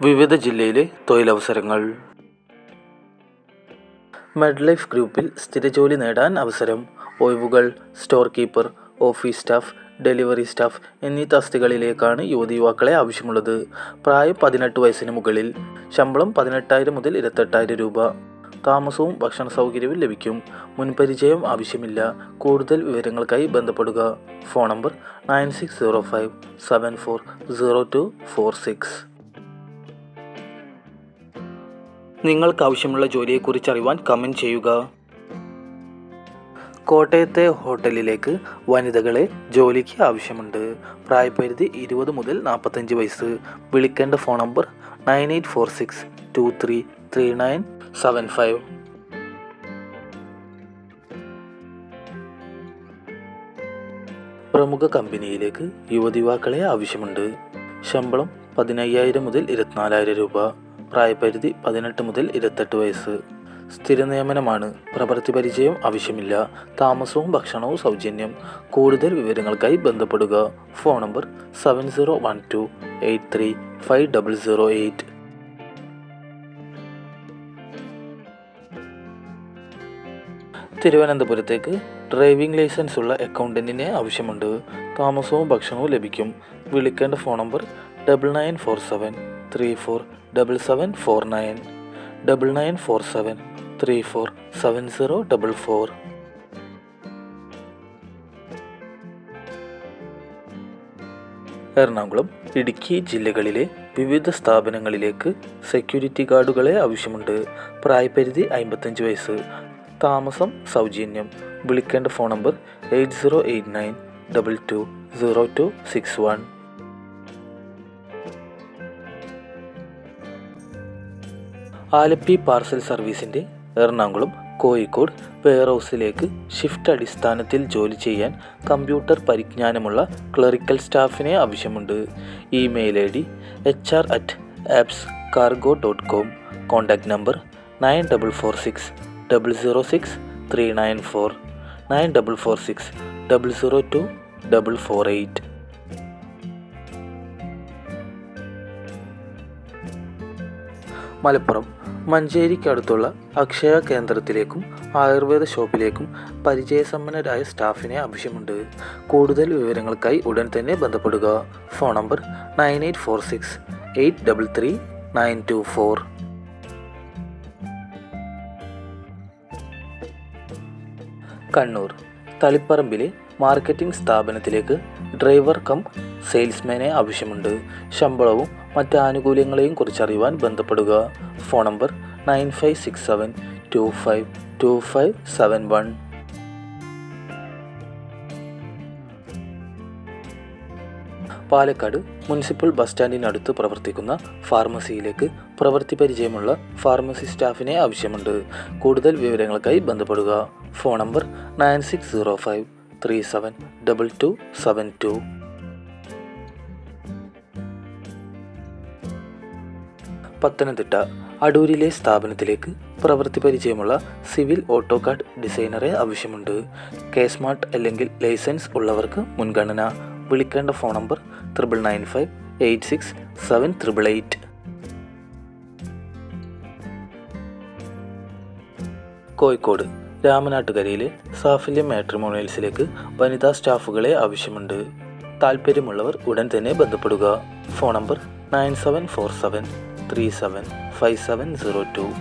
വിവിധ ജില്ലയിലെ തൊഴിലവസരങ്ങൾ. മെഡ് ലൈഫ് ഗ്രൂപ്പിൽ സ്ഥിരജോലി നേടാൻ അവസരം. ഒഴിവുകൾ store keeper office staff delivery staff എന്നീ തസ്തികളിലേക്കാണ് യുവതി യുവാക്കളെ ആവശ്യമുള്ളത്. പ്രായം പതിനെട്ട് വയസ്സിന് മുകളിൽ ശമ്പളം പതിനെട്ടായിരം മുതൽ ഇരുപത്തെട്ടായിരം രൂപ. താമസവും ഭക്ഷണ സൗകര്യവും ലഭിക്കും. മുൻപരിചയം ആവശ്യമില്ല. കൂടുതൽ വിവരങ്ങൾക്കായി ബന്ധപ്പെടുക. Phone number nine six zero five seven four zero two four six. നിങ്ങൾക്ക് ആവശ്യമുള്ള ജോലിയെക്കുറിച്ച് അറിയുവാൻ കമന്റ് ചെയ്യുക. കോട്ടയത്തെ ഹോട്ടലിലേക്ക് വനിതകളെ ജോലിക്ക് ആവശ്യമുണ്ട്. പ്രായപരിധി ഇരുപത് മുതൽ നാൽപ്പത്തഞ്ച് വയസ്സ്. വിളിക്കേണ്ട phone number nine eight four six two three three nine seven five. പ്രമുഖ കമ്പനിയിലേക്ക് യുവതിവാക്കളെ ആവശ്യമുണ്ട്. ശമ്പളം പതിനയ്യായിരം മുതൽ ഇരുപത്തിനാലായിരം രൂപ. പ്രായപരിധി പതിനെട്ട് മുതൽ ഇരുപത്തെട്ട് വയസ്സ്. സ്ഥിര നിയമനമാണ്. പ്രവൃത്തി പരിചയം ആവശ്യമില്ല. താമസവും ഭക്ഷണവും സൗജന്യം. കൂടുതൽ വിവരങ്ങൾക്കായി ബന്ധപ്പെടുക. Phone number seven zero one two eight three five double zero eight driving licence ഉള്ള ആവശ്യമുണ്ട്. താമസവും ഭക്ഷണവും ലഭിക്കും. വിളിക്കേണ്ട phone number double nine four seven three four double seven four nine double nine four seven three four seven zero double four Ernakulam Idukki ജില്ലകളിലെ വിവിധ സ്ഥാപനങ്ങളിലേക്ക് security ഗാർഡുകളെ ആവശ്യമുണ്ട്. പ്രായപരിധി അമ്പത്തഞ്ച് വയസ്സ്. താമസം സൗജന്യം. വിളിക്കേണ്ട phone number eight zero eight nine double two zero two six one Alleppey parcel സർവീസിന്റെ Ernakulam Kozhikode വെയർഹൗസിലേക്ക് ഷിഫ്റ്റ് അടിസ്ഥാനത്തിൽ ജോലി ചെയ്യാൻ കമ്പ്യൂട്ടർ പരിജ്ഞാനമുള്ള ക്ലറിക്കൽ സ്റ്റാഫിനെ ആവശ്യമുണ്ട്. Email I D H R at apps cargo dot com. Contact number nine double four six double zero six three nine four nine double four six double zero two double four eight. Malappuram മഞ്ചേരിക്കടുത്തുള്ള Akshaya കേന്ദ്രത്തിലേക്കും ആയുർവേദ ഷോപ്പിലേക്കും പരിചയസമ്പന്നരായ സ്റ്റാഫിനെ ആവശ്യമുണ്ട്. കൂടുതൽ വിവരങ്ങൾക്കായി ഉടൻ തന്നെ ബന്ധപ്പെടുക. Phone number nine eight four six eight double three nine two four. Kannur തളിപ്പറമ്പിലെ marketing സ്ഥാപനത്തിലേക്ക് ഡ്രൈവർ കം സെയിൽസ്മാനെ ആവശ്യമുണ്ട്. ശമ്പളവും മറ്റ് ആനുകൂല്യങ്ങളെയും കുറിച്ചറിയുവാൻ ബന്ധപ്പെടുക. Phone number nine five six seven two five two five seven one. Palakkad municipal bus സ്റ്റാൻഡിനടുത്ത് പ്രവർത്തിക്കുന്ന ഫാർമസിയിലേക്ക് പ്രവൃത്തി പരിചയമുള്ള ഫാർമസി സ്റ്റാഫിനെ ആവശ്യമുണ്ട്. കൂടുതൽ വിവരങ്ങൾക്കായി ബന്ധപ്പെടുക. Phone number nine six zero five three seven double two seven two. Pathanamthitta അടൂരിലെ സ്ഥാപനത്തിലേക്ക് പ്രവൃത്തി പരിചയമുള്ള സിവിൽ ഓട്ടോ കാർഡ് ഡിസൈനറെ ആവശ്യമുണ്ട്. കെ സ്മാർട്ട് അല്ലെങ്കിൽ ലൈസൻസ് ഉള്ളവർക്ക് മുൻഗണന. വിളിക്കേണ്ട phone number triple nine five eight six seven triple eight. Kozhikode രാമനാട്ടുകരയിലെ Saphalyam മാട്രിമോണിയൽസിലേക്ക് വനിതാ സ്റ്റാഫുകളെ ആവശ്യമുണ്ട്. താല്പര്യമുള്ളവർ ഉടൻ തന്നെ ബന്ധപ്പെടുക. Phone number nine seven four seven three seven. Five seven zero two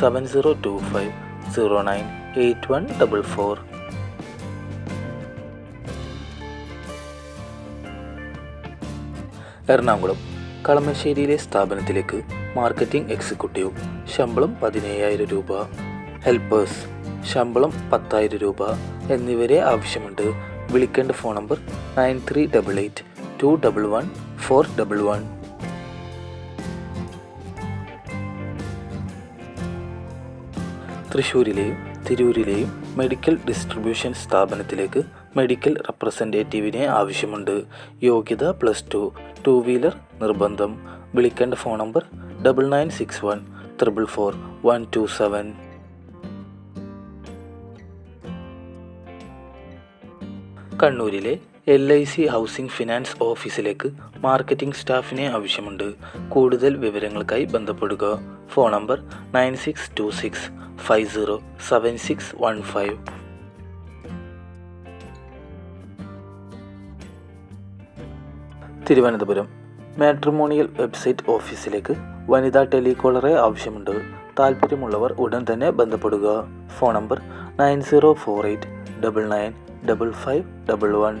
seven zero two five zero nine eight one double four Ernakulam കളമശ്ശേരിയിലെ സ്ഥാപനത്തിലേക്ക് marketing executive ശമ്പളം പതിനയ്യായിരം രൂപ. ഹെൽപ്പേഴ്സ് ശമ്പളം പത്തായിരം രൂപ എന്നിവരെ ആവശ്യമുണ്ട്. വിളിക്കേണ്ട phone number nine three double eight two double one four double one. തൃശ്ശൂരിലെയും തിരൂരിലെയും മെഡിക്കൽ ഡിസ്ട്രിബ്യൂഷൻ സ്ഥാപനത്തിലേക്ക് മെഡിക്കൽ റെപ്രസെന്റേറ്റീവിനെ ആവശ്യമുണ്ട്. യോഗ്യത പ്ലസ് ടു ടു വീലർ നിർബന്ധം. വിളിക്കേണ്ട phone number double nine six one triple four one two seven. കണ്ണൂരിലെ L I C housing finance ഓഫീസിലേക്ക് marketing സ്റ്റാഫിനെ ആവശ്യമുണ്ട്. കൂടുതൽ വിവരങ്ങൾക്കായി ബന്ധപ്പെടുക. Phone number nine six two six five zero seven six one five Thiruvananthapuram matrimonial website ഓഫീസിലേക്ക് വനിതാ ടെലികോളറെ ആവശ്യമുണ്ട്. താല്പര്യമുള്ളവർ ഉടൻ തന്നെ ബന്ധപ്പെടുക. Phone number nine zero four eight double nine double five double one